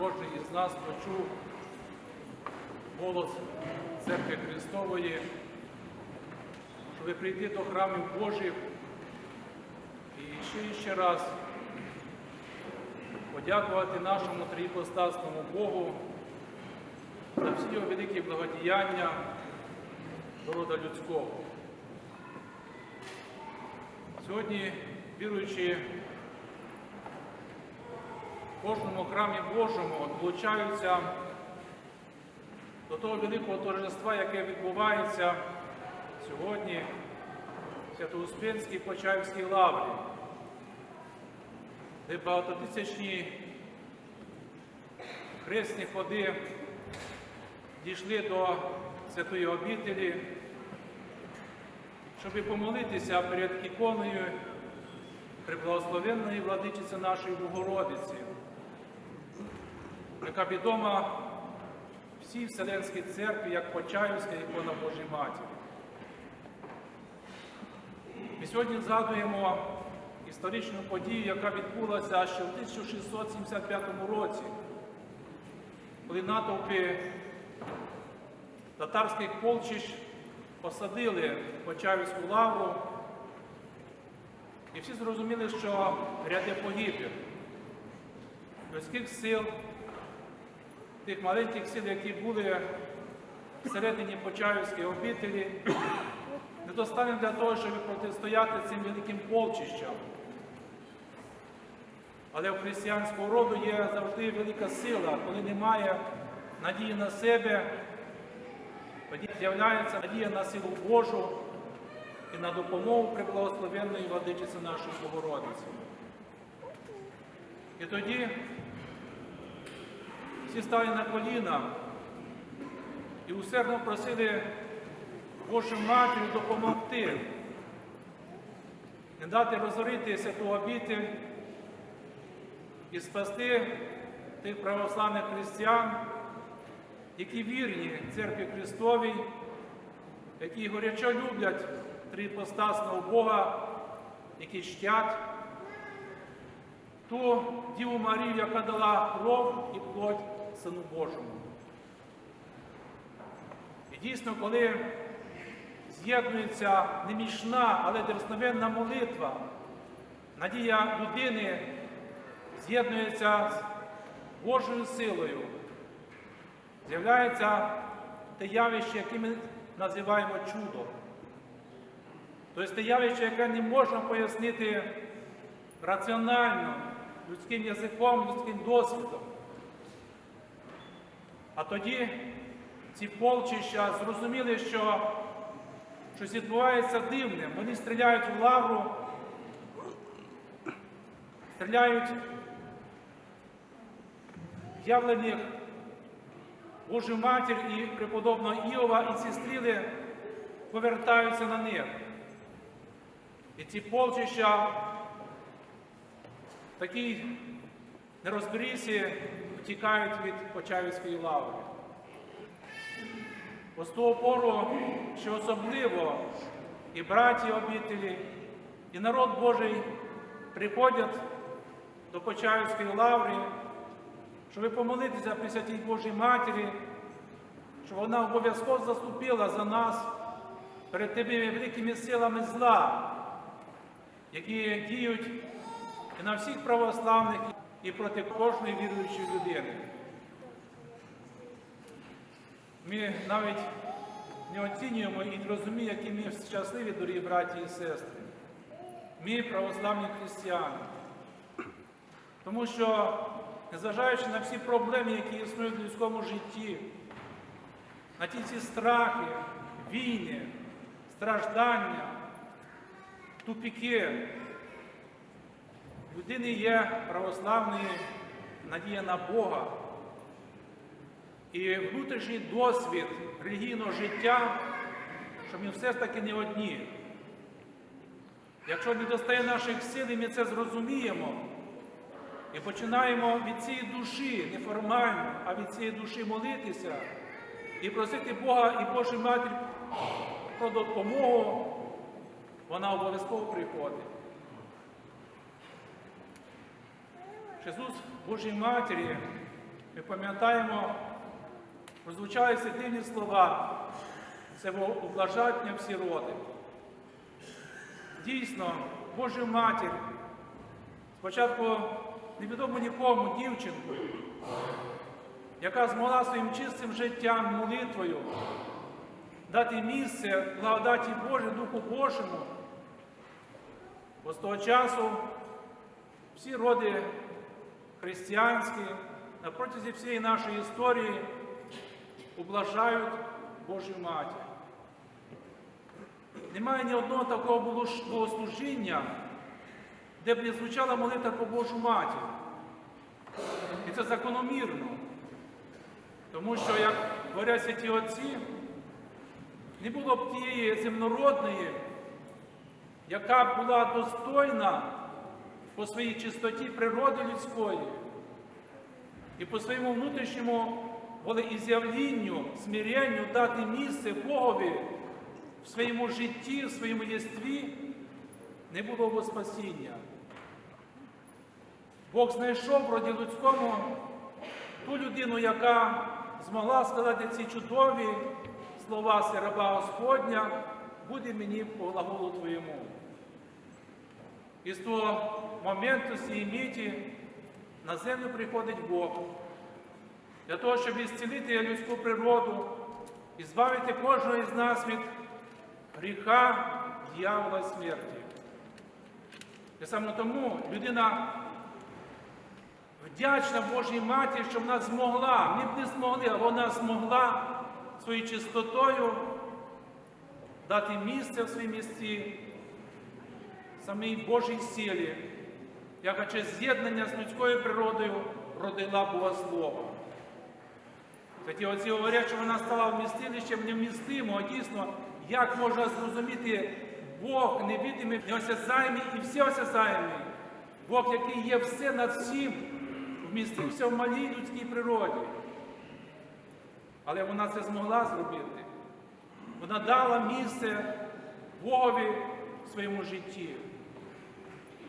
кожен із нас почув голос Церкви Христової, щоб прийти до храмів Божих і ще і ще раз подякувати нашому триіпостасному Богу за всі його великі благодіяння до рода людського. Сьогодні, віруючи кожному храмі Божому, долучаються до того великого торжества, яке відбувається сьогодні в Свято-Успенській Почаївській лаврі, де багатотисячні хресні ходи дійшли до святої обітелі, щоб помолитися перед іконою приблагословенної владичиці нашої Богородиці, яка відома всій Вселенській церкві як Почаївська ікона Божої Матері. Ми сьогодні згадуємо історичну подію, яка відбулася ще в 1675 році, коли натовпи татарських полчищ посадили Почаївську лавру, і всі зрозуміли, що ряде погибель людських сил, тих маленьких сил, які були всередині Почаївської обителі, недостатньо для того, щоб протистояти цим великим полчищам. Але у християнського роду є завжди велика сила, коли немає надії на себе, тоді з'являється надія на силу Божу і на допомогу приблагословенної владичиці нашої Богородиці. І тоді всі стали на коліна і усердно просили Божу Матір допомогти, не дати розорити святу обитель і спасти тих православних християн, які вірні Церкві Христовій, які горячо люблять трипостасного Бога, які щать. Ту Діву Марію, яка дала кров і плоть Сину Божому. І дійсно, коли з'єднується немічна, але дерзновенна молитва, надія людини з'єднується з Божою силою, з'являється те явище, яке ми називаємо чудом. Тобто те явище, яке не можна пояснити раціонально, людським язиком, людським досвідом. А тоді ці полчища зрозуміли, що щось відбувається дивне. Вони стріляють в лавру, стріляють явлених Божу матір і преподобного Іова, і ці стріли повертаються на них. І ці полчища в такій нерозберісі втікають від Почаївської лаври. Ось того пору, що особливо і браті обителі, і народ Божий приходять до Почаївської лаври, щоб помолитися при Святій Божій Матері, щоб вона обов'язково заступила за нас перед тими великими силами зла, які діють і на всіх православних, і проти кожної віруючої людини. Ми навіть не оцінюємо і не розуміємо, які ми щасливі, дорогі браті і сестри. Ми православні християни. Тому що, незважаючи на всі проблеми, які існують в людському житті, на ті ці страхи, війни, страждання, тупіки, людини є православний надія на Бога. І внутрішній досвід релігійного життя, що ми все ж таки не одні. Якщо не достає наших сил, і ми це зрозуміємо і починаємо від цієї душі, не формально, а від цієї душі молитися і просити Бога і Божу Матір про допомогу, вона обов'язково приходить. Ісус Божій Матері Ми пам'ятаємо, прозвучали ці дивні слова, це було ублажання всі роди. Дійсно, Божа матір, спочатку невідомо нікому дівчинку, яка змогла своїм чистим життям, молитвою дати місце благодаті Божій, Духу Божому. Бо з того часу всі роди християнські на протязі всієї нашої історії ублажають Божу Матір. Немає ні одного такого богослужіння, де б не звучала молитва про Божу Матір. І це закономірно. Тому що, як говорять святі отці, не було б тієї земнородної, яка була достойна по своїй чистоті природи людської і по своєму внутрішньому волеіз'явлінню, смиренню дати місце Богові в своєму житті, в своєму єстві, не було б спасіння. Бог знайшов в роді людському ту людину, яка змогла сказати ці чудові слова «Си Господня, буде мені по глаголу Твоєму. І з того моменту, цієї міті, на землю приходить Бог для того, щоб ісцілити людську природу і збавити кожного із нас від гріха, дьявола смерті. І саме тому людина вдячна Божій Матері, що вона змогла, ми б не змогли, а вона змогла своєю чистотою дати місце в своїй місці самій Божій силі, яка через з'єднання з людською природою родила Бога Слова. Тоді оці говорять, що вона стала вмістилищем невмістимого. Дійсно, як можна зрозуміти Бог невидимий, неосязаємий і всеосязаємий, Бог, який є все над всім, вмістився в малій людській природі. Але вона це змогла зробити. Вона дала місце Богові в своєму житті.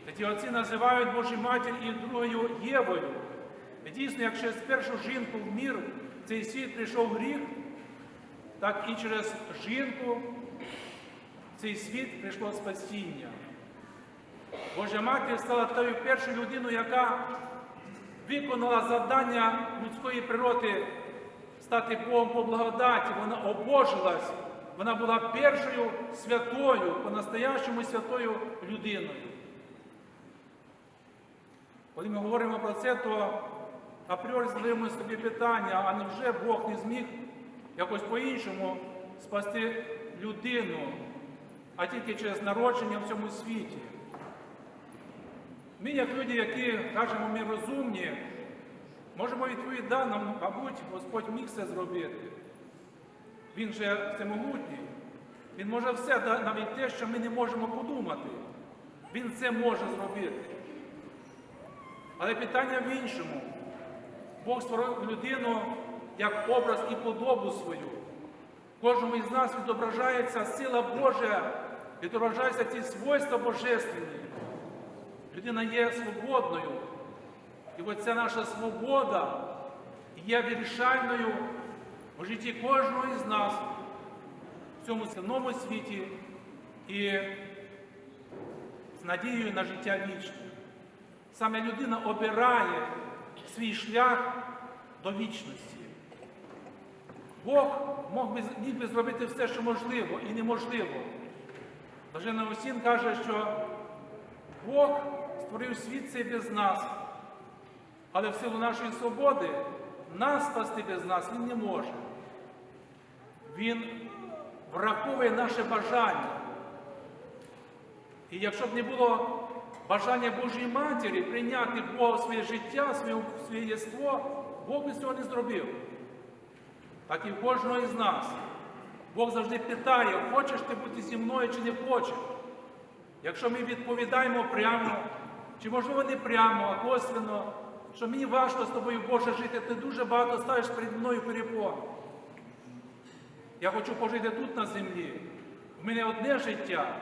Тоді отці називають Божу матір і другою Євою. Дійсно, як через першу жінку в мір в цей світ прийшов гріх, так і через жінку в цей світ прийшло спасіння. Божа матір стала тою першою людиною, яка виконала завдання людської природи стати Богом по благодаті. Вона обожилась, вона була першою святою, по-настоящому святою людиною. Коли ми говоримо про це, то апріорі задаємо собі питання, а невже Бог не зміг якось по-іншому спасти людину, а тільки через народження в цьому світі? Ми, як люди, які кажемо, ми розумні, можемо відповідати, да, нам, мабуть, Господь міг це зробити. Він же всемогутній. Він може все, навіть те, що ми не можемо подумати. Він це може зробити. Але питання в іншому. Бог створив людину як образ і подобу свою. Кожному із нас відображається сила Божа, відображаються ті свойства божественні. Людина є свободною. І от ця наша свобода є вирішальною у житті кожного із нас в цьому земному світі і з надією на життя вічне. Саме людина обирає свій шлях до вічності. Бог мог би, міг би зробити все, що можливо і неможливо. Блаженний Осін каже, що Бог створив світ цей без нас, але в силу нашої свободи нас спасти без нас Він не може. Він враховує наше бажання. І якщо б не було бажання Божої Матері прийняти Бога своє життя, своє, своє єство, Бог би цього не зробив. Так і в кожного із нас. Бог завжди питає, хочеш ти бути зі мною чи не хочеш. Якщо ми відповідаємо прямо, чи можливо не прямо, а косвенно, що мені важко з тобою Боже жити, ти дуже багато ставиш перед мною перепон. Я хочу пожити тут на землі. В мене одне життя.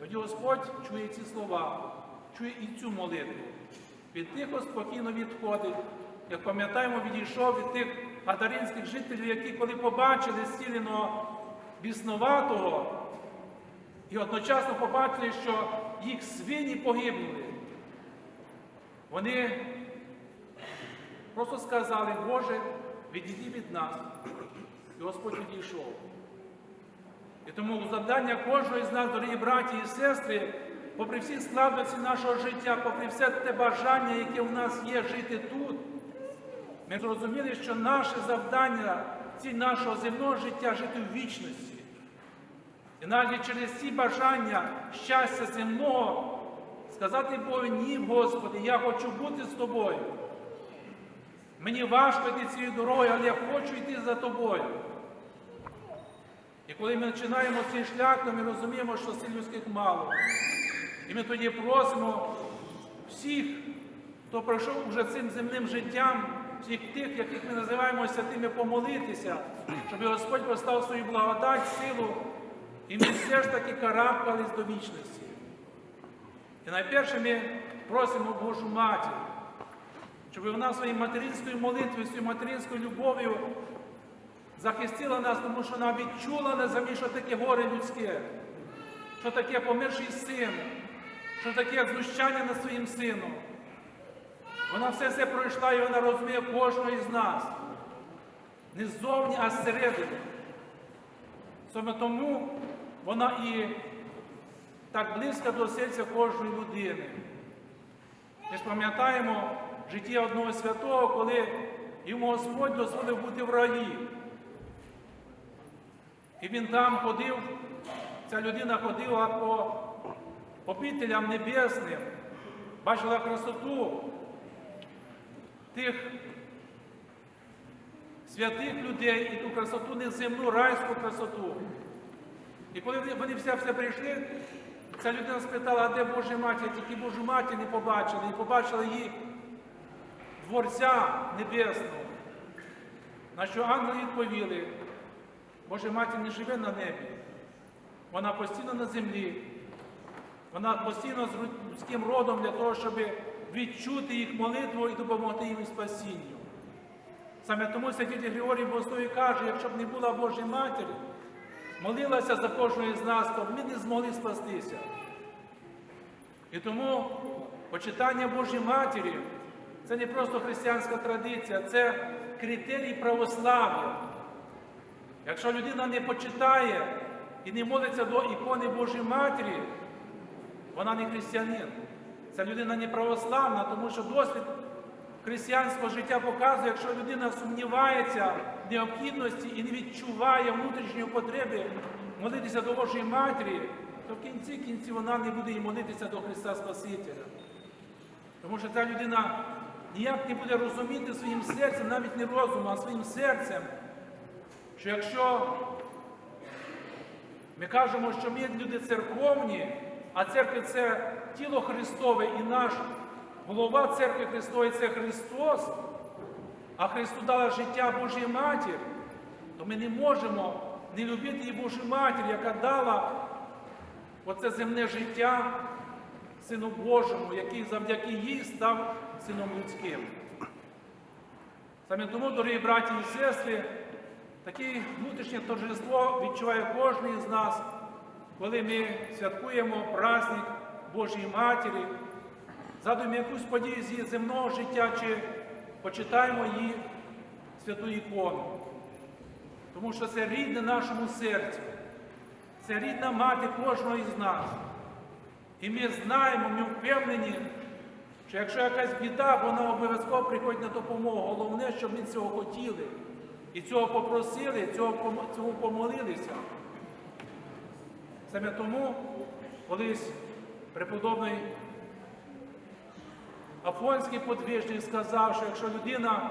Тоді Господь чує ці слова, чує і цю молитву. від тихо спокійно відходить. Як пам'ятаємо, відійшов від тих гадаринських жителів, які коли побачили зціленого біснуватого, і одночасно побачили, що їх свині погибнули. Вони просто сказали, Боже, відійди від нас. І Господь відійшов. І тому завдання кожного з нас, дорогі браті і сестри, попри всі складності нашого життя, попри все те бажання, яке в нас є жити тут, ми зрозуміли, що наше завдання ціль нашого земного життя жити в вічності. І навіть через ці бажання щастя земного сказати Богу, ні, Господи, я хочу бути з тобою. Мені важко йти цією дорогою, але я хочу йти за тобою. Коли ми починаємо цей шлях, то ми розуміємо, що сил людських мало. І ми тоді просимо всіх, хто пройшов уже цим земним життям, всіх тих, яких ми називаємо святими, помолитися, щоб Господь постав свою благодать, силу, і ми все ж таки карабкались до вічності. І найперше ми просимо Божу Матір, щоб вона своєю материнською молитвою, своєю материнською любов'ю захистила нас, тому що вона відчула на землі, що таке горе людське, що таке померший син, що таке знущання над своїм сином. Вона все це пройшла і вона розуміє кожного із нас. Не ззовні, а зсередини. Саме тому вона і так близька до серця кожної людини. Ми ж пам'ятаємо життя одного святого, коли йому Господь дозволив бути в раї. І він там ходив, ця людина ходила по обителям небесним, бачила красоту тих святих людей і ту красоту неземну, райську красоту. І коли вони- все все прийшли, ця людина спитала, а де Божа матір? Тільки Божу матір не побачили, і побачили її Творця Небесного. На що ангели відповіли, Божа матір не живе на небі, вона постійно на землі, вона постійно з людським родом для того, щоб відчути їх молитву і допомогти їм спасінню. Саме тому святитель Григорій Богослові каже, якщо б не була Божої Матері, молилася за кожного з нас, то б ми не змогли спастися. І тому почитання Божої Матері це не просто християнська традиція, це критерій православ'я. Якщо людина не почитає і не молиться до ікони Божої Матері, вона не християнин. Ця людина не православна, тому що досвід християнського життя показує, якщо людина сумнівається в необхідності і не відчуває внутрішньої потреби молитися до Божої Матері, то в кінці кінці вона не буде і молитися до Христа Спасителя. Тому що ця людина ніяк не буде розуміти своїм серцем, навіть не розумом, а своїм серцем, що якщо ми кажемо, що ми люди церковні, а церква це тіло Христове і наш голова церкви Христової це Христос, а Христу дала життя Божій Матір, то ми не можемо не любити і Божу Матір, яка дала оце земне життя Сину Божому, який завдяки їй став сином людським. Саме тому, дорогі браті і сестри, таке внутрішнє торжество відчуває кожен з нас, коли ми святкуємо праздник Божої Матері, згадуємо якусь подію з її земного життя чи почитаємо її святу ікону. Тому що це рідне нашому серцю, це рідна мати кожного із нас. І ми знаємо, ми впевнені, що якщо якась біда, вона обов'язково приходить на допомогу. Головне, щоб ми цього хотіли. І цього попросили, цього, помолилися. Саме тому колись преподобний Афонський подвижник сказав, що якщо людина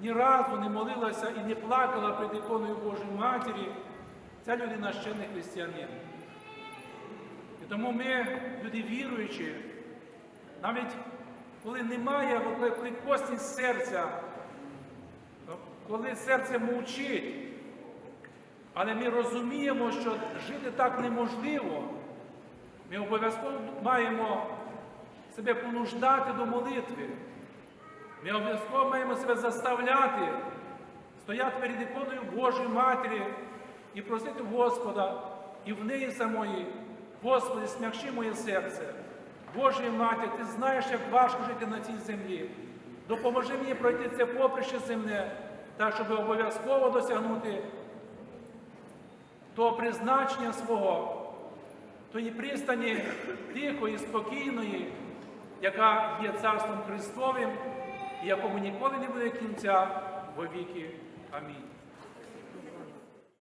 ні разу не молилася і не плакала перед іконою Божої Матері, ця людина ще не християнин. І тому ми, люди віруючі, навіть коли немає, коли косність серця, коли серце мовчить, але ми розуміємо, що жити так неможливо, ми обов'язково маємо себе понуждати до молитви. Ми обов'язково маємо себе заставляти, стояти перед іконою Божої Матері і просити Господа і в неї самої, Господи, смягчи моє серце. Божої Матір, ти знаєш, як важко жити на цій землі. Допоможи мені пройти це поприще земне, так, щоб обов'язково досягнути того призначення свого, тої пристані тихої, спокійної, яка є Царством Христовим, якому ніколи не буде кінця во віки. Амінь.